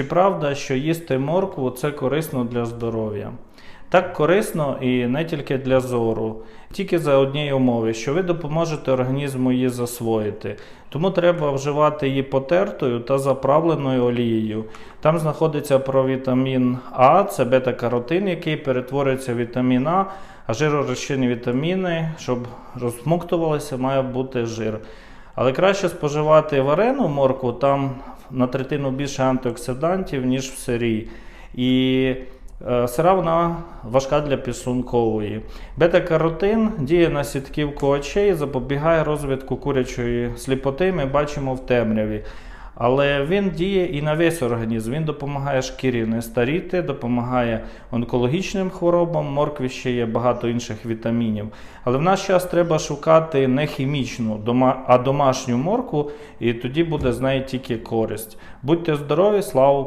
Чи правда, що їсти моркву це корисно для здоров'я? Так корисно і не тільки для зору, тільки за однієї умови, що ви допоможете організму її засвоїти. Тому треба вживати її потертою та заправленою олією. Там знаходиться провітамін А, це бета-каротин, який перетворюється в вітамін А, а жиророзчинні вітаміни, щоб розсмоктувалося, має бути жир. Але краще споживати варену моркву, там на третину більше антиоксидантів, ніж в сирі. І е, сира вона важка для підсумкової. Бета-каротин діє на сітківку очей, запобігає розвитку курячої сліпоти, ми бачимо в темряві. Але він діє і на весь організм. Він допомагає шкірі не старіти, допомагає онкологічним хворобам. Моркві ще є багато інших вітамінів. Але в наш час треба шукати не хімічну, а домашню морку, і тоді буде з неї тільки користь. Будьте здорові, слава!